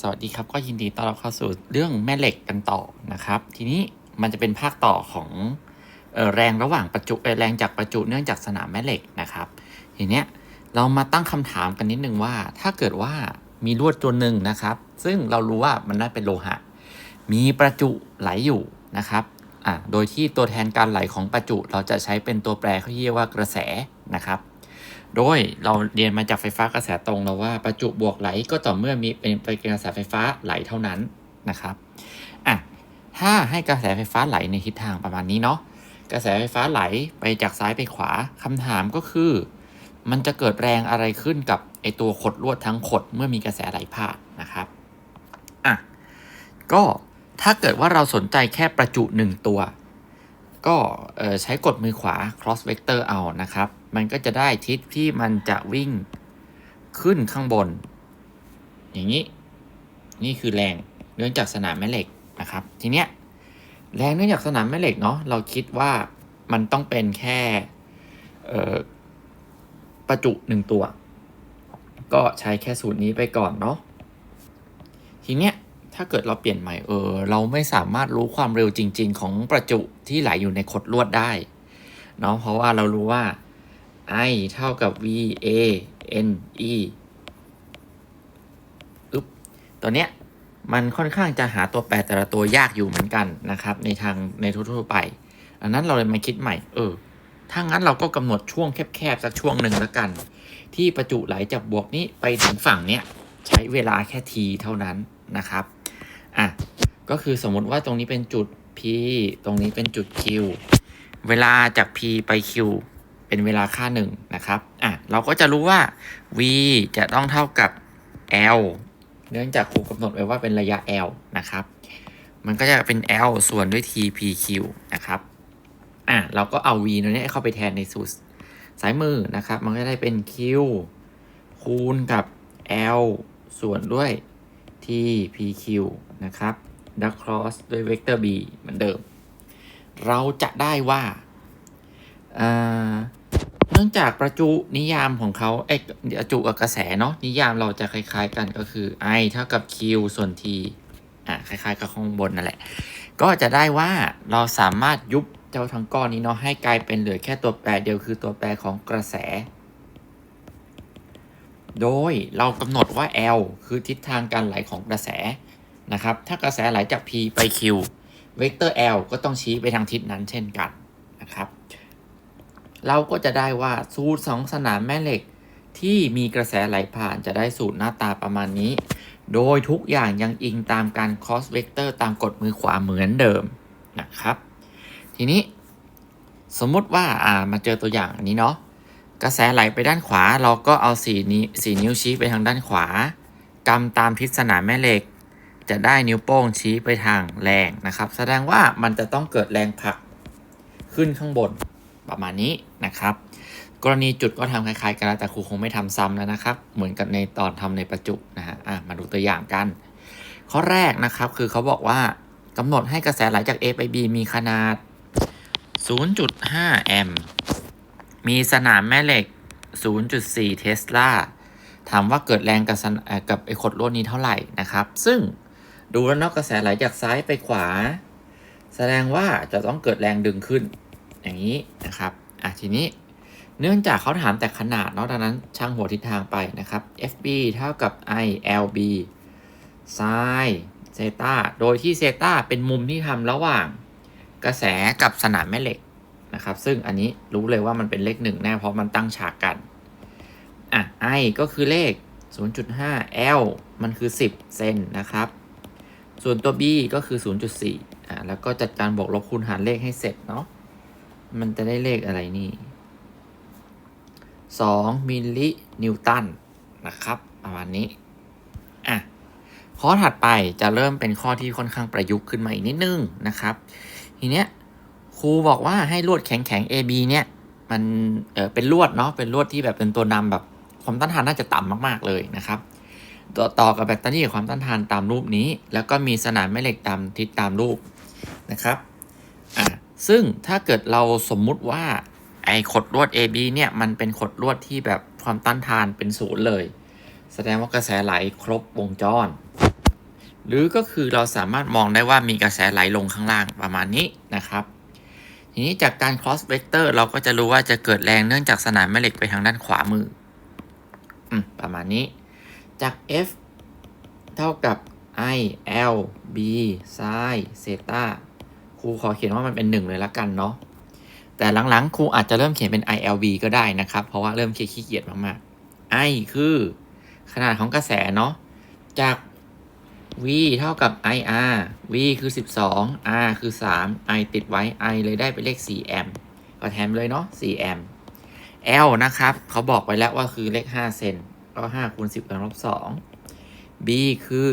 สวัสดีครับ ก็ยินดีต้อนรับเข้าสู่เรื่องแม่เหล็กกันต่อนะครับ ทีนี้มันจะเป็นภาคต่อของออแรงระหว่างประจุแรงจากประจุเนื่องจากสนามแม่เหล็กนะครับ ทีเนี้ยเรามาตั้งคำถามกันนิดนึงว่า ถ้าเกิดว่ามีลวดตัวหนึ่งนะครับ ซึ่งเรารู้ว่ามันน่าเป็นโลหะ มีประจุไหลอยู่นะครับอ่าโดยที่ตัวแทนการไหลของประจุ เราจะใช้เป็นตัวแปรเขาเรียกว่ากระแสนะครับ โดยเราเรียนมาจากไฟฟ้ากระแสตรงแล้วว่าประจุบวกไหลก็ต่อเมื่อมีเป็นเป็นกระแสไฟฟ้าไหลเท่านั้นนะครับอะถ้าให้กระแสไฟฟ้าไหลในทิศทางประมาณนี้เนาะกระแสไฟฟ้าไหลไปจากซ้ายไปขวาคำถามก็คือ มันจะเกิดแรงอะไรขึ้นกับไอตัวขดลวดทั้งขดเมื่อมีกระแสไหลผ่านนะครับอะก็ถ้าเกิดว่าเราสนใจแค่ประจุหนึ่งตัว ก็ใช้กดมือขวา cross vector เอานะครับ มันก็จะได้ทิศที่มันจะวิ่งขึ้นข้างบน อย่างนี้ นี่คือแรงเนื่องจากสนามแม่เหล็กนะครับ ทีเนี้ยแรงเนื่องจากสนามแม่เหล็กเนาะเราคิดว่ามันต้องเป็นแค่ประจุหนึ่งตัว ก็ใช้แค่สูตรนี้ไปก่อนเนาะทีเนี้ยถ้าเกิดเราเปลี่ยนใหม่เออเราไม่สามารถรู้ความเร็วจริง ๆ ของประจุที่ไหลอยู่ในขดลวดได้เนาะเพราะว่าเรารู้ว่า I เท่ากับ V A N E อึ๊บตัวเนี้ยมันค่อนข้างจะหาตัวแปรแต่ละตัวยากอยู่เหมือนกันนะครับ ในทางในทั่วๆไป อันนั้นเราเลยมาคิดใหม่ เออ ถ้างั้นเราก็กำหนดช่วงแคบๆสักช่วงหนึ่งแล้วกัน ที่ประจุไหลจากบวกนี้ไปถึงฝั่งเนี้ยใช้เวลาแค่ทีเท่านั้นนะครับ อะ ก็คือสมมติว่าตรงนี้เป็นจุด P ตรงนี้เป็นจุด Q เวลาจาก P ไป Q เป็นเวลาค่าหนึ่งนะครับอะเราก็จะรู้ว่า V จะต้องเท่ากับ L เนื่องจากครูกำหนดไว้ว่าเป็นระยะ L นะครับ มันก็จะเป็น L ส่วนด้วย T P Q นะครับอะเราก็เอา V ตัวนี้เข้าไปแทนในสูตรสายมือนะครับ มันก็ได้เป็น Q คูณกับ L ส่วนด้วย t pq นะครับดักครอสด้วยเวกเตอร์ b เหมือนเดิม เราจะได้ว่าอ่า องจากประจุนิยามของเขาเอ้ประจุกับกระแสเนาะนิยามเราจะคล้ายๆกันก็คือ i เท่ากับ q ส่วน t อ่าคล้ายๆกับข้างบนนั่นแหละ ก็จะได้ว่าเราสามารถยุบเจ้าทั้งก้อนนี้เนาะให้กลายเป็นเหลือแค่ตัวแปรเดียวคือตัวแปรของกระแส โดยเรากำหนดว่า L คือทิศทางการไหลของกระแสนะครับ ถ้ากระแสไหลจาก P ไป Q เวกเตอร์ L ก็ต้องชี้ไปทางทิศนั้นเช่นกันนะครับ เราก็จะได้ว่าสูตรสองสนามแม่เหล็ก ที่มีกระแสไหลผ่านจะได้สูตรหน้าตาประมาณนี้ โดยทุกอย่างยังอิงตามการ cross vector ตามกฎมือขวาเหมือนเดิมนะครับ ทีนี้สมมุติว่าอ่ามาเจอตัวอย่างอันนี้เนาะกระแสไหลไปด้านขวา เราก็เอาสีนี้สีนิ้วชี้ไปทางด้านขวากำตามทิศสนามแม่เหล็ก จะได้นิ้วโป้งชี้ไปทางแรงนะครับ แสดงว่ามันจะต้องเกิดแรงผลักขึ้นข้างบน ประมาณนี้นะครับ กรณีจุดก็ทำคล้ายๆ กันแล้วแต่ครูคงไม่ทำซ้ำแล้วนะครับ เหมือนกับในตอนทำในประจุนะฮะอะมาดูตัวอย่างกัน ข้อแรกนะครับคือเขาบอกว่ากำหนดให้กระแสไหลจาก A ไป B มีขนาด 0.5 แอมป์มีสนามแม่เหล็ก 0.4 เทสลาถามว่าเกิดแรงกับกับไอ้ขดลวดนี้เท่าไหร่นะครับ ซึ่งดูแล้วนอกกระแสไหลจากซ้ายไปขวา แสดงว่าจะต้องเกิดแรงดึงขึ้น อย่างนี้นะครับอะทีนี้เนื่องจากเขาถามแต่ขนาดเนาะดังนั้นช่างหัวทิศทางไปนะครับ FB เท่ากับ ILB ไซน์เซตาโดยที่เซตาเป็นมุมที่ทำระหว่างกระแสกับสนามแม่เหล็กนะครับ ซึ่งอันนี้รู้เลยว่ามันเป็นเลขหนึ่งแน่เพราะมันตั้งฉากกันอะ i ก็คือเลข 0.5 l มันคือ 10 เซนนะครับ ส่วนตัว b ก็คือ 0.4อะแล้วก็จัดการบวกลบคูณหารเลขให้เสร็จเนาะ มันจะได้เลขอะไรนี่ 2 มิลลินิวตันนะครับประมาณนี้ อะ ข้อถัดไปจะเริ่มเป็นข้อที่ค่อนข้างประยุกต์ขึ้นมาอีกนิดนึงนะครับ ทีเนี้ยครูบอกว่าให้ลวดแข็งแข็ง AB เนี่ย มันเออเป็นลวดเนาะเป็นลวดที่แบบเป็นตัวนำแบบความต้านทานน่าจะต่ำมาก ๆเลยนะครับต่อต่อกับแบตเตอรี่ความต้านทานตามรูปนี้ แล้วก็มีสนามแม่เหล็กตามทิศตามรูปนะครับ ซึ่งถ้าเกิดเราสมมุติว่าไอ้ขดลวด AB เนี่ยมันเป็นขดลวดที่แบบความต้านทานเป็นศูนย์เลย แสดงว่ากระแสไหลครบวงจร หรือก็คือเราสามารถมองได้ว่ามีกระแสไหลลงข้างล่างประมาณนี้นะครับทีนี้จากการ cross vector เราก็จะรู้ว่าจะเกิดแรงเนื่องจากสนามแม่เหล็กไปทางด้านขวามืออประมาณนี้ จาก F เท่ากับ I L B ซ้ายเซต้า ครูขอเขียนว่ามันเป็นหนึ่งเลยละกันเนาะแต่หลังๆ ครูอาจจะเริ่มเขียนเป็น ILB ก็ได้นะครับ เพราะว่าเริ่มขี้เกียจมากๆ I คือขนาดของกระแสเนาะจาก V เท่ากับ IR V คือ 12 R คือ 3 I ติดไว้ I เลยได้เป็นเลข4แอมป์ก็แทนเลยเนาะ4แอมป์ L นะครับ เขาบอกไปแล้วว่าคือเลข 5 เซนก็5คูณ10กำลังลบ2 B คือ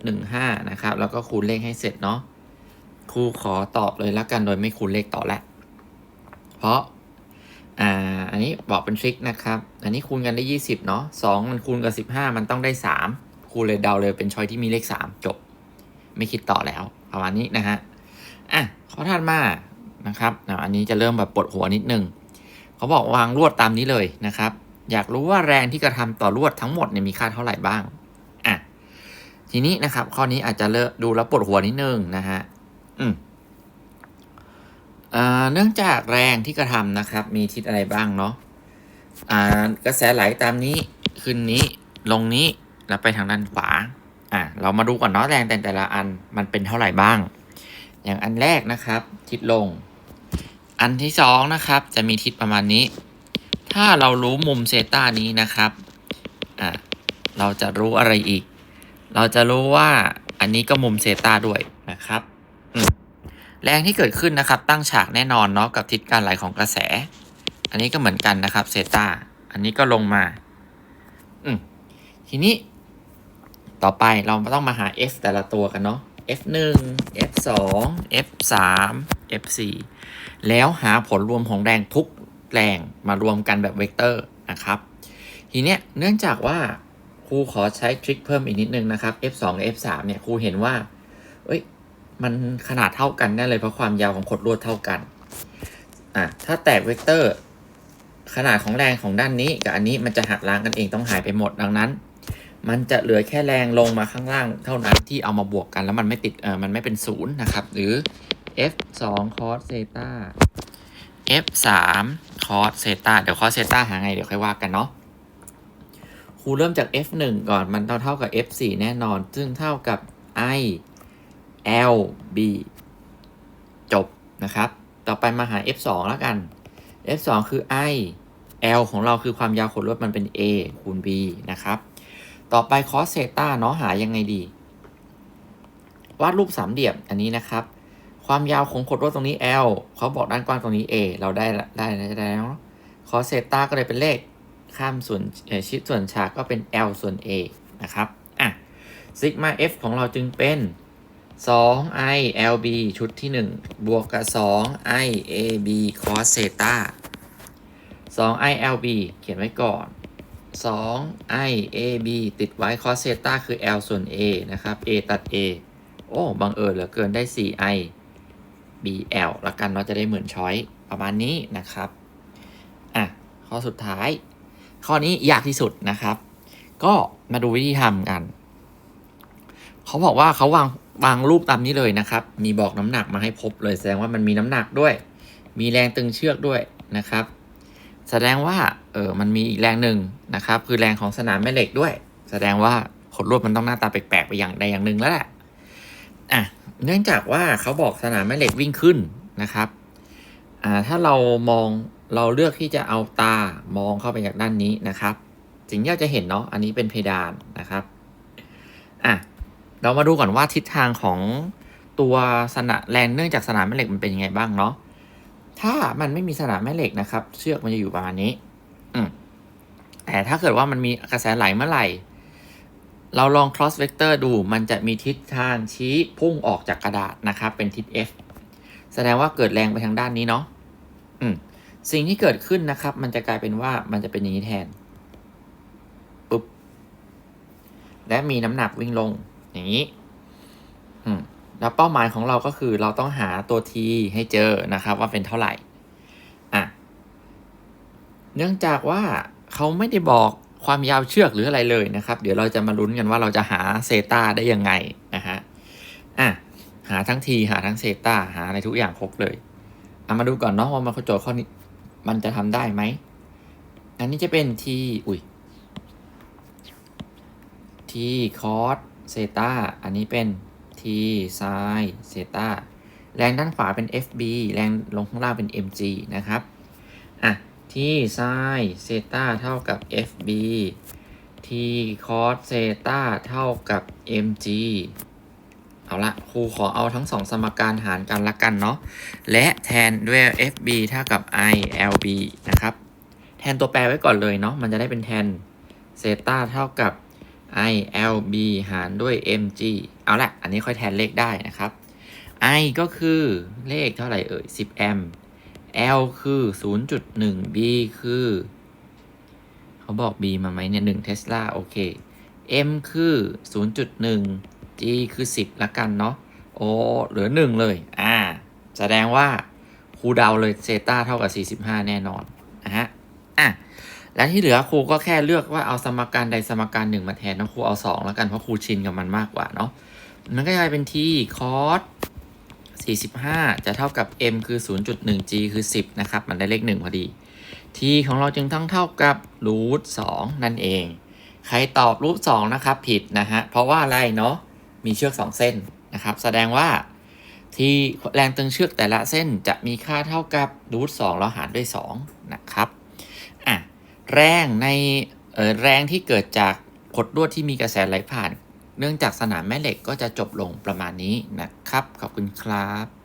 0.15 นะครับ แล้วก็คูณเลขให้เสร็จเนาะ ครูขอตอบเลยแล้วกันโดยไม่คูณเลขต่อแล้วเพราะ อ่า อันนี้บอกเป็นทริคนะครับ อันนี้คูณกันได้ 20 เนาะ2มันคูณกับ 15 มันต้องได้ 3ครูเลยเดาเลยเป็นช้อยที่มีเลข 3 จบ ไม่คิดต่อแล้ว ประมาณนี้นะฮะ อะข้อถัดมา นะครับอะอันนี้จะเริ่มแบบปวดหัวนิดนึง เขาบอกวางลวดตามนี้เลยนะครับ อยากรู้ว่าแรงที่กระทำต่อลวดทั้งหมดเนี่ยมีค่าเท่าไหร่บ้าง อะ ทีนี้นะครับ ข้อนี้อาจจะเลอะดูแล้วปวดหัวนิดนึงนะฮะ อืมเนื่องจากแรงที่กระทำนะครับ มีทิศอะไรบ้างเนาะกระแสไหลตามนี้ขึ้นนี้ลงนี้แล้วไปทางด้านขวา อ่าเรามาดูก่อนเนาะแรงแต่แต่ละอันมันเป็นเท่าไหร่บ้าง อย่างอันแรกนะครับ ทิศลง อันที่สองนะครับ จะมีทิศประมาณนี้ ถ้าเรารู้มุมเซตานี้นะครับอ่าเราจะรู้อะไรอีก เราจะรู้ว่าอันนี้ก็มุมเซตาด้วยนะครับ แรงที่เกิดขึ้นนะครับ ตั้งฉากแน่นอนเนาะกับทิศการไหลของกระแส อันนี้ก็เหมือนกันนะครับเซตาอันนี้ก็ลงมา อืมทีนี้ ต่อไปเราต้องมาหา f แต่ละตัวกันเนาะ f1 f2 f3 f4 แล้วหาผลรวมของแรงทุกแรงมารวมกันแบบเวกเตอร์นะครับ ทีเนี้ยเนื่องจากว่าครูขอใช้ทริคเพิ่มอีกนิดนึงนะครับ f2 f3 เนี่ยครูเห็นว่าเอ้ย มันขนาดเท่ากันแน่เลยเพราะความยาวของขดลวดเท่ากันอะถ้าแตกเวกเตอร์ ขนาดของแรงของด้านนี้กับอันนี้มันจะหักล้างกันเองต้องหายไปหมดดังนั้น มันจะเหลือแค่แรงลงมาข้างล่างเท่านั้นที่เอามาบวกกันแล้วมันไม่ติดเออมันไม่เป็นศูนย์นะครับ หรือ f 2 cos เซตา f 3 cos เซตาเดี๋ยว cos เซตาหาไงเดี๋ยวค่อยว่ากันเนาะครูเริ่มจาก f 1ก่อนมันเท่าเท่ากับ f 4แน่นอน ซึ่งเท่ากับ i L B จบนะครับ ต่อไปมาหา F 2แล้วกัน F 2คือ I L ของเราคือความยาวขดลวดมันเป็น A คูณ B นะครับ ต่อไป cos เซต้าเนาะหายังไงดี วาดรูปสามเหลี่ยมอันนี้นะครับ ความยาวของขดลวดตรงนี้ L เขาบอกด้านกว้างตรงนี้ A เราได้ละได้ได้ได้แล้วเนาะ cos เซต้าก็เลยเป็นเลขข้ามส่วนชิดส่วนฉากก็เป็น L ส่วน A นะครับ อะซิกมา F ของเราจึงเป็น 2 i lb ชุดที่ 1 บวกกับ 2 i ab cos เซตา2 i lb เขียนไว้ก่อน 2 i ab ติดไว้ cos เซตาคือ l ส่วน a นะครับ a ตัด a โอ้บังเอิญเหลือเกินได้ 4 i bl ละกันเราจะได้เหมือนช้อยประมาณนี้นะครับ อะ ข้อสุดท้าย ข้อนี้ยากที่สุดนะครับ ก็มาดูวิธีทำกัน เขาบอกว่าเขาวาง วางรูปตามนี้เลยนะครับ มีบอกน้ำหนักมาให้พบเลยแสดงว่ามันมีน้ำหนักด้วย มีแรงตึงเชือกด้วยนะครับ แสดงว่าเออมันมีอีกแรงหนึ่งนะครับ คือแรงของสนามแม่เหล็กด้วย แสดงว่าขดลวดมันต้องหน้าตาแปลกๆไปอย่างใดอย่างหนึ่งแล้วแหละอะเนื่องจากว่าเขาบอกสนามแม่เหล็กวิ่งขึ้นนะครับอ่าถ้าเรามองเราเลือกที่จะเอาตามองเข้าไปจากด้านนี้นะครับสิ่งที่เราจะเห็นเนาะอันนี้เป็นเพดานนะครับอะ เรามาดูก่อนว่าทิศทางของตัวสนามแรงเนื่องจากสนามแม่เหล็กมันเป็นยังไงบ้างเนาะถ้ามันไม่มีสนามแม่เหล็กนะครับ เชือกมันจะอยู่ประมาณนี้ อืมแต่ถ้าเกิดว่ามันมีกระแสไหลเมื่อไหร่ เราลอง cross vector ดูมันจะมีทิศทางชี้พุ่งออกจากกระดาษนะครับ เป็นทิศ F แสดงว่าเกิดแรงไปทางด้านนี้เนาะอืมสิ่งที่เกิดขึ้นนะครับ มันจะกลายเป็นว่ามันจะเป็นอย่างนี้แทนปุ๊บและมีน้ำหนักวิ่งลง อย่างนี้อืมแล้วเป้าหมายของเราก็คือเราต้องหาตัว t ให้เจอนะครับ ว่าเป็นเท่าไหร่อะเนื่องจากว่าเขาไม่ได้บอกความยาวเชือกหรืออะไรเลยนะครับ เดี๋ยวเราจะมาลุ้นกันว่าเราจะหาเซตาได้ยังไงนะฮะอะหาทั้งทีหาทั้งเซตาหาอะไรทุกอย่างครบเลยเอามาดูก่อนเนาะว่ามันโจทย์ข้อนี้มันจะทำได้ไหมอันนี้จะเป็นทีอุ้ยทีคอส เซตาอันนี้เป็นทีไซเซตาแรงด้านขวาเป็น FB แรงลงข้างล่างเป็น MG นะครับ อะที่ไซเซตาเท่ากับ FB ที่คอสเซตาเท่ากับ mg เอาละครูขอเอาทั้งสองสมการหารกันละกันเนาะ และแทนด้วย fb เท่ากับ ilb นะครับ แทนตัวแปรไว้ก่อนเลยเนาะ มันจะได้เป็นแทนเซตาเท่ากับ ilb หารด้วย mg เอาละอันนี้ค่อยแทนเลขได้นะครับ i ก็คือเลขเท่าไหร่เอ่ย10 แอม L คือ 0.1 B คือ เขาบอก B มาไหมเนี่ย1เทสลาโอเค M คือ 0.1 G คือ 10 ละกันเนาะโอ้เหลือ 1 เลย อ่า แสดงว่าครูเดาเลยเซตาเท่ากับ 45 แน่นอนนะฮะ อะ และที่เหลือครูก็แค่เลือกว่าเอาสมการใดสมการหนึ่งมาแทนนะครูเอา2แล้วกันเพราะครูชินกับมันมากกว่าเนาะมันก็จะกลายเป็นที่คอส45 จะเท่ากับ m คือ 0.1 g คือ 10 นะครับ มันได้เลข 1 พอดี t ของเราจึงต้องเท่ากับรูท2นั่นเอง ใครตอบรูท2นะครับผิดนะฮะ เพราะว่าอะไรเนาะ มีเชือก 2 เส้นนะครับ แสดงว่าที่แรงตึงเชือกแต่ละเส้นจะมีค่าเท่ากับรูท2แล้วหารด้วย 2 นะครับ แรงในแรงที่เกิดจากขดลวดที่มีกระแสไหลผ่าน เนื่องจากสนามแม่เหล็กก็จะจบลงประมาณนี้นะครับ ขอบคุณครับ